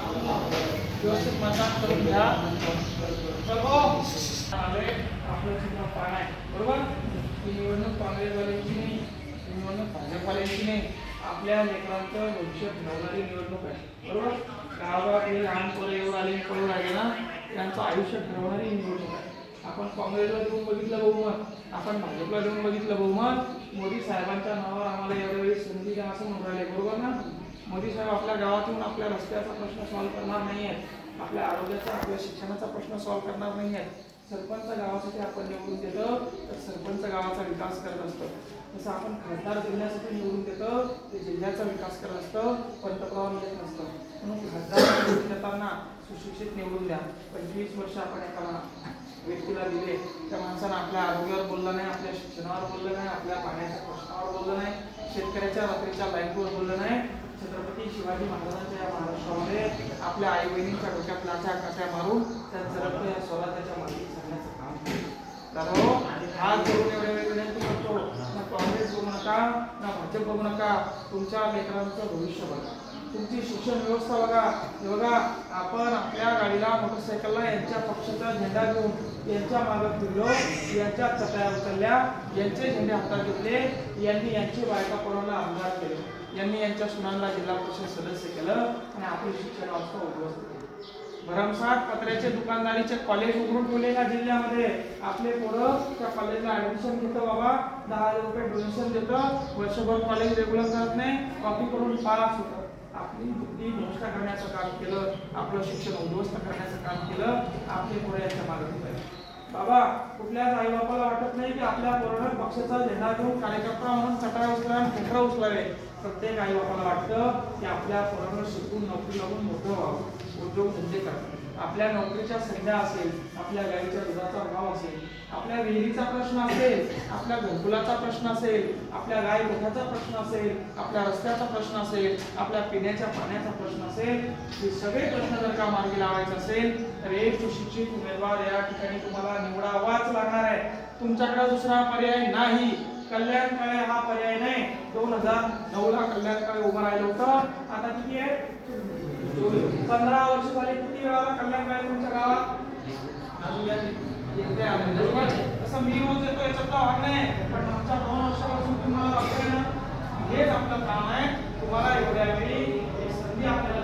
व्यवस्थित मतदान करून घ्या सर्व आले आपलं चित्र पाहणं आहे बरोबर? ही निवडणूक काँग्रेसवाल्यांची नाही ही निवडणूक भाजपवाल्यांची नाही आपल्या लेकरांचं भविष्य ठरवणारी निवडणूक आहे बरोबर गावागावातले लहान पोरं येऊन आले पळून आले ना त्यांचं आयुष्य ठरवणारी ही निवडणूक आहे. आपण काँग्रेसला देऊन बघितलं बहुमत. आपण भाजपला देऊन बघितलं बहुमत. मोदी साहेबांच्या नावावर आम्हाला एवढ्या वेळी संधी द्या असं म्हणून राहिले बरोबर ना? मोदी साहेब आपल्या गावातून आपल्या रस्त्याचा प्रश्न सॉल्व्ह करणार नाही आहे आपल्या आरोग्याचा आपल्या शिक्षणाचा प्रश्न सॉल्व्ह करणार नाही आहे सरपंच गावासाठी आपण निवडून देतं तर सरपंच गावाचा विकास करत असतो. तसं आपण खासदार जिल्ह्यासाठी निवडून देतं ते जिल्ह्याचा विकास करत असतं पंतप्रधान येत नसतं. म्हणून खासदार निवडून देताना सुशिक्षित निवडून द्या. पंचवीस वर्ष आपण एका व्यक्तीला दिले त्या माणसानं आपल्या आरोग्यावर बोललं नाही आपल्या शिक्षणावर बोललं नाही आपल्या पाण्याच्या प्रश्नावर बोललं नाही शेतकऱ्याच्या रात्रीच्या लाईफवर बोललं नाही. छत्रपती शिवाजी महाराजांच्या या महाराष्ट्रामध्ये आपल्या आई बहिणींच्या डोक्यात लाचा काट्या मारून त्या जरब या स्वराज्याच्या मागे सांगण्याचं काम केलं. कारण हो, हा करून एवढ्या वेळ विनंती करतो ना काँग्रेस बघू नका ना भाजप बघू नका तुमच्या लेकरांचं भविष्य बघा. तुमची शिक्षण व्यवस्था बघा. हे बघा आपण आपल्या गाडीला मोटरसायकलला यांच्या पक्षाचा झेंडा घेऊन यांच्या मागं फिरलो यांच्या चटया उचलल्या यांचे झेंडे हातात घेतले यांनी यांची बायका पोरांना आमदार केले. यांनी यांच्या सुनांना जिल्हा परिषद सदस्य केलं आणि आपली शिक्षण व्यवस्था उद्ध्वस्त केली. भरमसाठ पत्र्याचे दुकानदारीचे कॉलेज उघडून ठेवले का जिल्ह्यामध्ये. आपले पोरं त्या कॉलेजला ऍडमिशन घेतो बाबा. दहा हजार रुपये डोनेशन देतं. वर्षभर कॉलेज रेग्युलर करत नाही. कॉपी करून पास होतं. आपली बुद्धी नष्ट करण्याचं काम केलं आपलं शिक्षण उद्ध्वस्त करण्याचं काम केलं आपले पोरं याच्या मागे बाबा कुठल्याच आई बापाला वाटत नाही की आपल्या पोरानं पक्षाचा झेंडा घेऊन कार्यकर्ता म्हणून चटा उचला आणि खेकडा उचलावे. प्रत्येक आई बापाला वाटतं की आपल्या पोरानं शिकून नोकरी लावून मोठं व्हावं. उद्योग धंदे करावे आपल्या नोकरीच्या संध्या असेल आपल्या गाडीच्या दुधाचा भाव असेल आपल्या विहिरीचा प्रश्न असेल आपल्या घरकुलाचा प्रश्न असेल आपल्या गाय गोठ्याचा प्रश्न असेल आपल्या रस्त्याचा प्रश्न असेल आपल्या पिण्याच्या पाण्याचा प्रश्न असेल हे सगळे प्रश्न जर का मार्गी लावायचे असेल तर एक सुशिक्षित उमेदवार या ठिकाणी तुम्हाला निवडावाच लागणार आहे. तुमच्याकडे दुसरा पर्याय नाही. कल्याणकाळे हा पर्याय नाही. दोन हजार नऊ ला कल्याणकाळे उभं राहिलं होतं. आता किती आहे? पंधरा वर्ष झाली. किती वेळा कल्याणकाळे तुमच्या गावात? तसं मी रोज येतो याच्यातला भाग नाही पण मागच्या दोन ना हेच आपलं काम आहे. तुम्हाला एवढ्या वेळी संधी आपल्याला